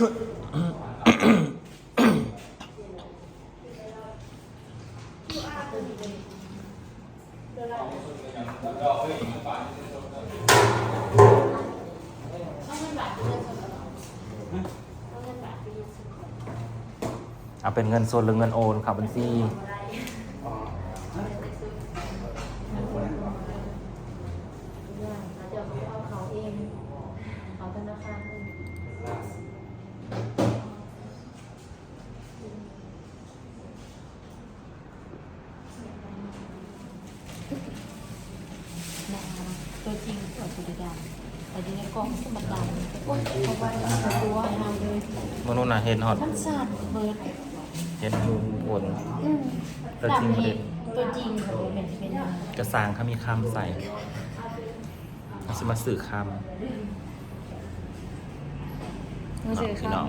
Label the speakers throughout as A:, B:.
A: เอาเป็นเงินสดหรือเงินโอนครับบัญชี
B: เดี๋ยวเขาเอาเขาเองเขาธนาคารเอง
C: ตัวจริงตัว สุดดำแต่ดีในกล้องสมัดดำโอ้ยเขาไว้ตัวเราเลย
A: มนุษย์น่ะเห็นฮอด
C: มันสั่นเบิร์ด
A: เห็นมูบน
C: อืม
A: ตัวจริงบ่ได้
C: ตัวจริงเขาเลยเป็นเป็นยังไง
A: กระสางเขามีคำใส่เขาจะมาสื่อค
C: มือำถือ
A: พี่
C: เขา
A: น้อง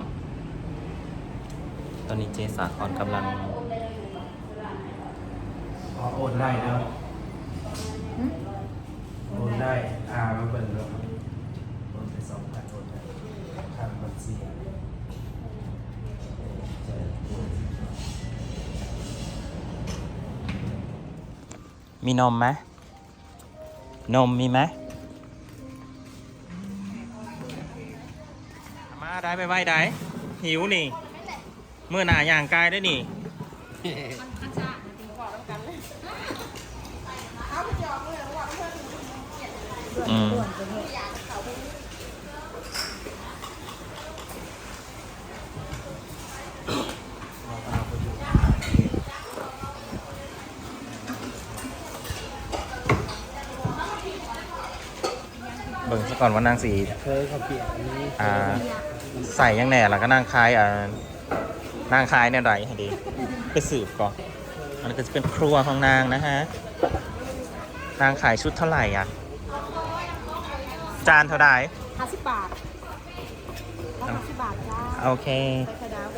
A: ตอนนี้เจสาคอนกำลัง
D: อ๋อโอนได้เนาะโอนได้ อ่ามาเปิดแล้วโอนไปสองพันโอนได้ทางบัญชี
A: มีนมไหมนมมีไหมมาได้ไปไหวได้หิวนี่ เมื่อหนาย่างกายได้นี่ อืม เบิ่งซะก่อนว่านางสี
D: เคยเขาเปลี่ยนอันนี้
A: อ่า ใส่ยังแหน่แล้วก็นางคายอ่านางคายเนี่ยไรให้ดีไปสืบก่อนอันนี้ก็จะเป็นครัวของนางนะฮะ นางขายชุดเท่าไหร่อะ จานเท่าไหร่
C: ห้าสิบบาทห้าสิบบาทจ้า
A: โอเค
C: ไข่ดาว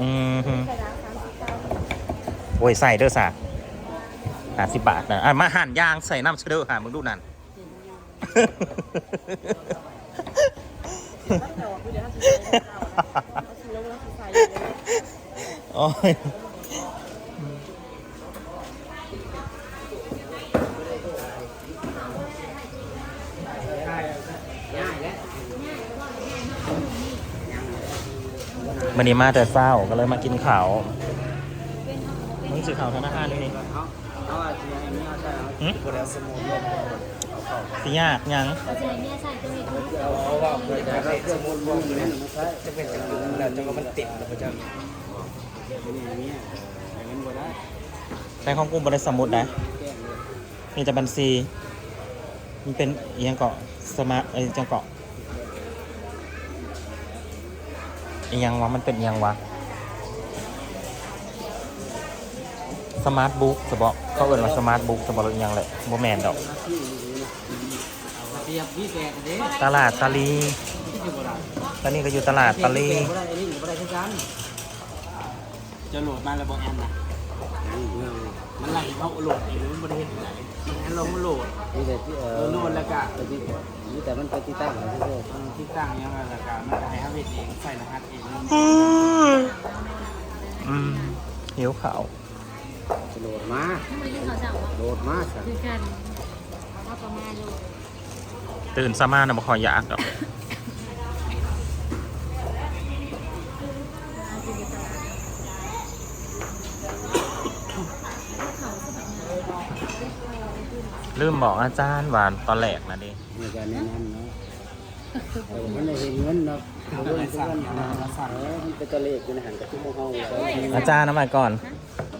A: อืมฮึ
C: ไข่ดาวสามสิบเก้า
A: โอ้ยใส่เด้อสะห้าสิบบาทนะอะมาหั่นยางใส่น้ำเชเดอร์หามึงดูนั่นโอ้ย วันนี้มาแต่เศร้าก็เลยมากินข้าวมึงสื่อข่าวธนาคารด้วยนี่
D: เขาเขาอาจจะยังไม่เอาใช่เอา
A: หึ
D: คนละสมุด
A: สิยากยัง
B: เขาจะให้แม่ใส่ตัวนี้ทุก
D: เอาว่าเคยนั่นไม่ใช่จะเป็นกันแล้วจะก็มันติดแล้วก็จะเป็นอย่างนี้อย่างนั้นก็ได้
A: ใช้ของกลุ่มบริสมุดนะมีแต่บัญชี มันเป็นเอียงเกาะสมาร์ทเอ้ยจังเกาะเอียงวะ มันเป็นเอียงวะ สมาร์ทบุ๊กสบอกเขาเอิ้นว่าสมาร์ทบุ๊กสบอกเอียงแหละโมแมนดอก
D: เทียบพี่แกกันเด้
A: ตลาดตะลี ตอนนี้ก็อยู่ตลาดตะลี
D: จะโหลดมาแล้วบ่แอนนะ มันไหลเขาโหลดเองมันบ่ได้เฮ็ดไหนแอนลงมาโหลด
E: นี่แต่ที่เอ
D: อโหลดแล้วก็
E: แต่ที่นี่แต่มันไปที่ตั้งของที่เด้อ
D: เออที่ตั้งยังไงแล้วก็มันก็ให้เฮาเฮ็ดเองใส่รหัสเอง
A: อืมหิวขาว
E: โหลดมาโหลดมาสั่ง
B: คือกันว่าประมาณอยู่
A: ตื่นสมานะบ่คอยยากดอก
B: เอาไปอยู่ตลาด
A: ลืมบอกอาจารย์ว่าตอนแรกนะดิ
E: ในการแนะนำเนาะเออมันได้เห็นเงินเนาะเอาเงินทุกวันนะเออมันเป็นตัวเลขอยู่ในหันกับที่พวกเขาเลย
A: อาจารย์น้ำไปก่อน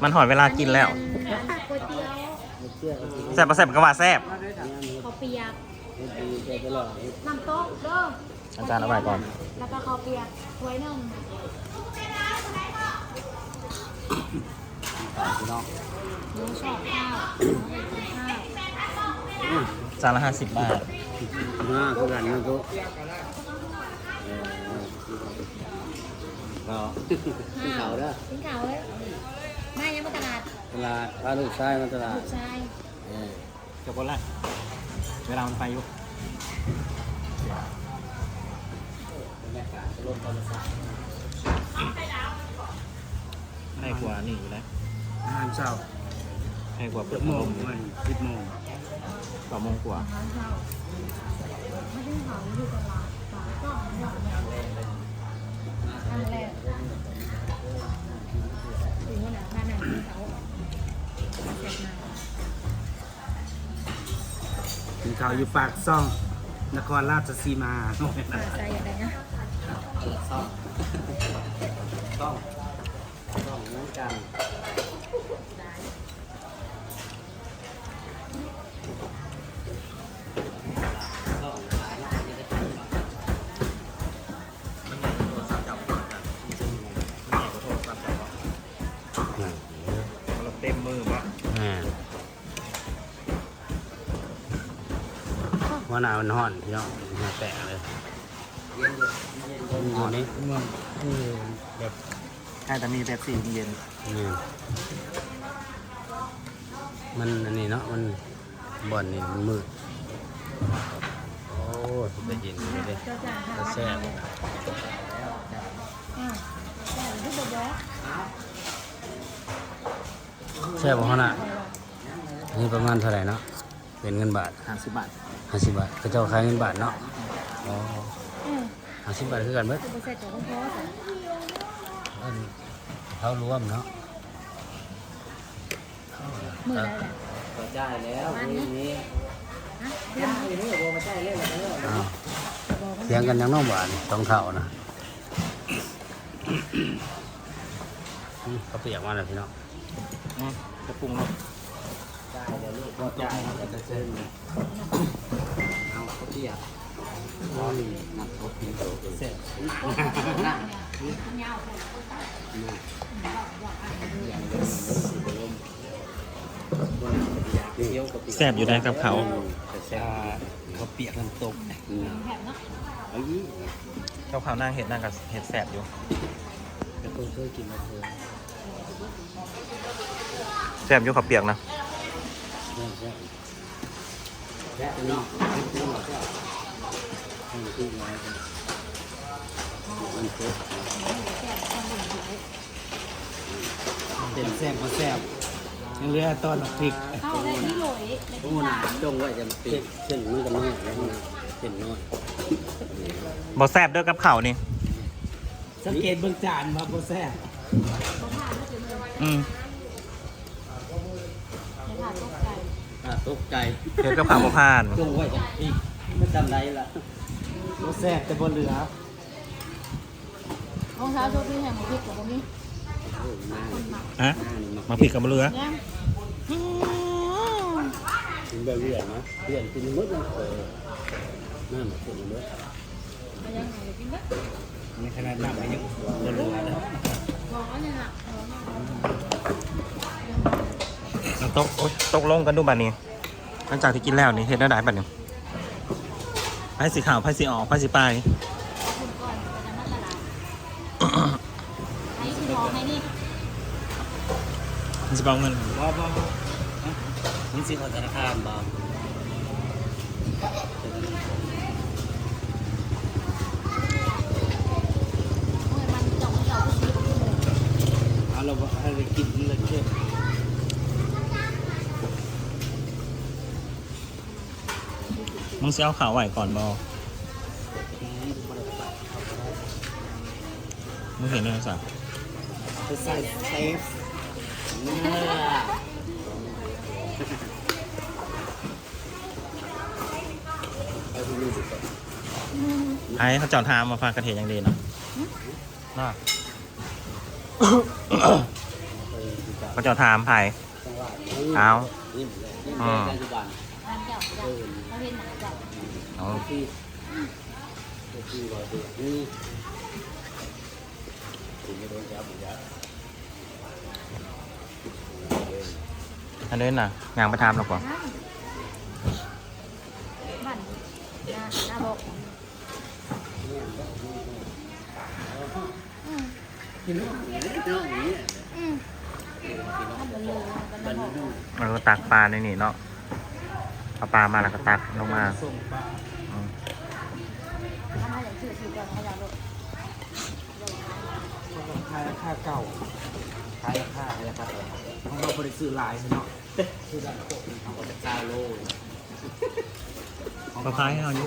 A: มันหอยเวลากินแล้ว
B: ก๋วยเตี๋ยว
E: เชื่อเขาสิ
A: แซ่บปะแซ่บก็ว่าแซ่บ
B: ข้าวเปียก
E: เฮ็ดดีใจตลอด
B: น้ำโต๊ะเด้อ
A: อาจารย์เอาไว้ก่อน
B: แล้วก็ข้าวเปียกถ้วยหนึ่ง
E: พี่น้อง
B: หนูชอบข้าว
A: จานละห้าสิบบาท
E: ห้าคือกันนะทุกเขาที่เข่าเด้อ
B: ถึงเขาเอ้ยมายังมาตลาด
E: ตลาดพาลูกชายมาตลาด
B: ลูชาย
E: เออ
A: จบละเวลามันไปอยู่
E: ให้ก
A: ว่านี่อยู่แล้
D: วงานเช้า
A: ให้กว่า
D: เปิดโมงปิดโมง
A: สองโมงกว่า
C: อาหารเช้าไม่ได้หาอยู่ตลาดสายก็หมดครั้งแรกถึงวันไหนงานไหนที่เขาเสร็จมา
D: กินข้าวอยู่ปากซ่อง นครราชสีมา
C: ป่าใจอะไรนะ
E: ต้องต้องต้องเหมือนกัน
A: มัน
E: หนาวมันห่อนพี่น้องมาแตะเลยอยู่นี่
D: มันเออแบบ
A: ใช่แต่มีแบบสีเย็น
E: นี่มันอันนี้เนาะมันบ่อนนี่มันมืดโอ้ยจะเย็นอยู่เลย
C: เจ้าจ่าค่ะ
E: จะแซ่บ
C: อ้าวแต่ที่บอกว่า
E: แซ่บบ่ฮะน่ะนี่ประมาณเท่าไหร่เนาะเป็นเงินบาท
A: ห้าสิบบาท
E: 50บาทก็เจ้าขายเงินบาทเนาะอ๋อ
C: อืม
E: 50บาทคือกันเบิด
C: จะไปเสร็จจากคุณพ่อสิ
E: เอิ้นเขารวมเนาะ
C: มืออะไรแหละ
E: ก็ได้แล้วนี่นี่
C: ฮะเดือนนี้
E: นี่บ่มาใช้เลยอ้าวเสียงกันยังน้องบาทนี่สองเท่านะอืมเขาเปียกมาแล้วพี่น้อง
A: อืมจะปรุงรส
E: ได้เดี๋ยวลูกก็จ่ายเขาจะเซ็นเอาเขาเปียกอ๋อนี่นักเขาเปียกเสร็จนั่ง
A: แซ่บอยู่ได้กับเขา
E: แซ่บ
D: เขาเปียกน้ำตก
E: อืม
C: แถบเนาะ
E: เอ้ย
A: กับขาวนั่งเห็ดนั่งกับเห็ดแซ่บอยู่
E: แต่คนเคยกินมาเคย
A: แซ่บอยู่ขับเปียกนะ
E: แซ่บแซ่บแซ่บเนาะแซ่บเนาะแซ่บให้มันขึ้นมาเลยมันเผ็ด
D: เป็นแซ่บมาแซ่บยังเหลือตอนบักพริก
C: เข้าได้ที่หลอยใน
E: โอ้
C: ที่
E: นะ
C: ร้าน
E: จงไว้จะเผ็ดเส้นมันก็น้อยแล้วนะเส้นน้อย
A: บอแซ่บเด้อกับเขาวนี่
D: สังเกตเบื้องจานว่าบ่แซ่บ
A: อืม
C: ในถาดตกใจ
E: อะตกใจ
A: เห็ดกับเขาวบ่ผ่าน
E: จงไว้จะอีกไม่จำไรละ
D: บ่แซ่บแต่บ่เหลือ
C: รองเท้าโชคดีแห่งหมูพริกกับตรงนี้
E: โอ้ยมา
C: คนหมัก
A: ฮะ
E: มา
A: มาผิดกับมะเรือ
C: เนี่ย
E: กินแบบเวียนนะเวียนกินมื้อมันเออน้ำกินมื้อ
C: มายังไงกินเด้อ
D: ในขนาดน้ำมันยังบ่เหลือเลย
C: บอกว่าเนี่ยนะ
A: ตกโอ๊ยตกลงกันดูบัดนี้หลังจากที่กินแล้วนี่เห็ดได้ได้บัดนี้ไผ่สีขาวไผ่สีออกไผ่สีปลาย
C: คุณก่อนจะมาตลาดให้คุณน้องให้นี่
A: มันจะเบาเงิน
D: บ่บ่บ่
E: นี่สิของธนาคารบ่
C: เมื่อมันจ่องเจ้าผู้ชีพผู้หนึ่ง
D: เอาเราบ่ให้ได้กินเลยเด้อ
A: มึงสิเอาขาวไหวก่อนบอมึงเห็นเลยสัก
D: ไปใส่เซฟ
A: ไอ้เขาเจอดทามมาฟังกระเทียมอย่างดีเนาะน่าเขาเจอดทามไผ่เอา
E: นี่เลยนี่
A: อ่า
E: ปัจจุบัน
C: ร้านเจ้าเจ้าเขาเห็นหนัง เจ้า
A: เอา
E: ที่ที่ว่าตันี่ถึงไม่โดนจับยัด
A: อันนี้น่ะงานไปทามเราก่อน
C: บ้านหน้านาบอก
E: กินน้องนี่น้องนี่
C: อืมทำมันเลยมันบอก
A: เราก็ตักปลาในนี่เนาะเอาปลามาแล้วก็ตักลงมา
D: ส่งปลา
A: อืม
C: ทำให้ อย่างชื่อชื่อก่อนเขาอยากรู้
D: ขายราคาเก่าขายราบริสุทธิ์ลายใช่เนาะ
E: คือด้านโคกเขาจะซาโล
A: เขาคล้ายให้เรายุ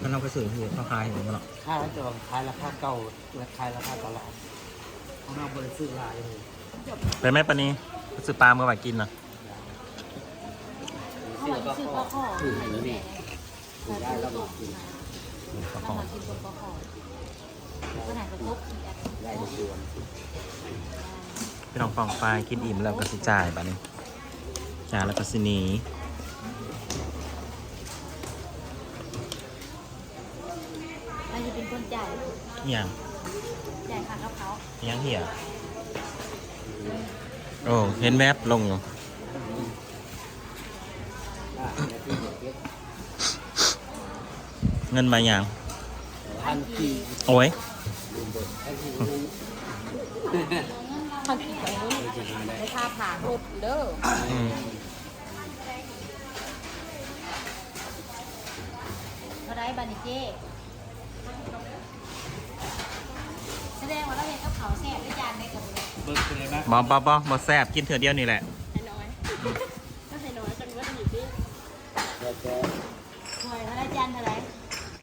A: กันเราไปสื่อคือเขาคล้ายเห็นมั้ยหรอ
D: ค่าแล้วจะขายราคาเก่าและขายราคาตลาดเขาเอาบริสุทธิ์ลายเลย
A: ไปไหมปะนี้ไปซื้อปลาเมื่อไหร่กินนะ
C: ซื้อปลาข้อ
E: ถือให้แล้วนี่ถือได้แล้วมากิน
A: ปลา
C: เรา
A: ขอ
C: หวังกินบนปลาขอก็ไหนกระทบอีกอัน
E: ได้ในส่วน
A: พี่น้องฟองไฟกินอิ่มแล้วก็สิจ่ายบัดนี้จ่ายแล้วก็สิหนี
C: เราจะเป็นคนจ่าย
A: เหี่ยง
C: จ่ายค่ากับเขา
A: เหี่ยงเหี่ยโอ้เห็นแวบลงอยู่
E: ได้ในที่ เงิ
A: นมาอย่าง
E: พันกี่
A: โอ้ย
C: ผ่าคิดไปนู้น
E: จะหาได้
C: ในค่าผานรถเด้อ
A: อืมา
C: ได้บานิเจ้แสดงว่าเราเห็นกับเขาแซ่บด้วยจานในกับ
D: เบิร์ดเป็นไงบ้า
A: บอบอบอบอแซบกินเถื่อเดียวนี่แหละ
C: น้อย